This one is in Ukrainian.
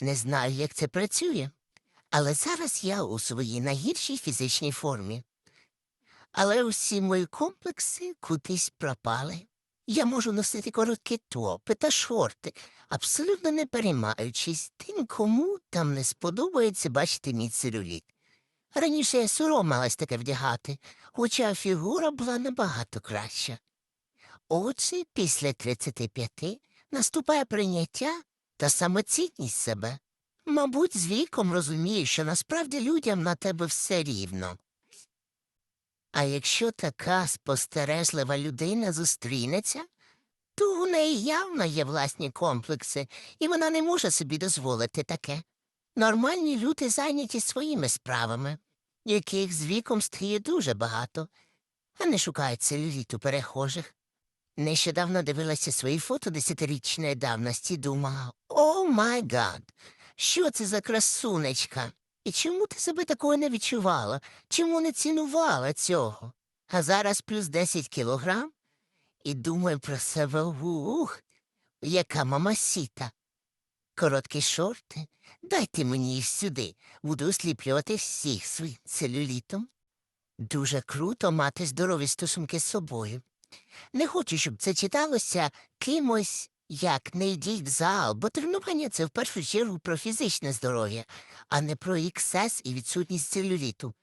Не знаю, як це працює, але зараз я у своїй найгіршій фізичній формі. Але усі мої комплекси кудись пропали. Я можу носити короткі топи та шорти, абсолютно не переймаючись тим, кому там не сподобається бачити мій целюліт. Раніше я соромилась таке вдягати, хоча фігура була набагато краща. Отже, після 35 наступає прийняття та самоцінність себе. Мабуть, з віком розумієш, що насправді людям на тебе все рівно. А якщо така спостережлива людина зустрінеться, то у неї явно є власні комплекси, і вона не може собі дозволити таке. Нормальні люди зайняті своїми справами, яких з віком стає дуже багато, а не шукають целюліту перехожих. Нещодавно дивилася свої фото десятирічної давності думала, май гад, що це за красунечка? І чому ти себе такою не відчувала? Чому не цінувала цього? А зараз плюс 10 кілограм? І думаю про себе ух, яка мамасіта. Короткі шорти, дайте мені їх сюди, буду осліплювати всіх своїм целюлітом. Дуже круто мати здорові стосунки з собою. Не хочу, щоб це читалося кимось, як не йдіть в зал, бо тренування це в першу чергу про фізичне здоров'я, а не про іксес і відсутність целюліту.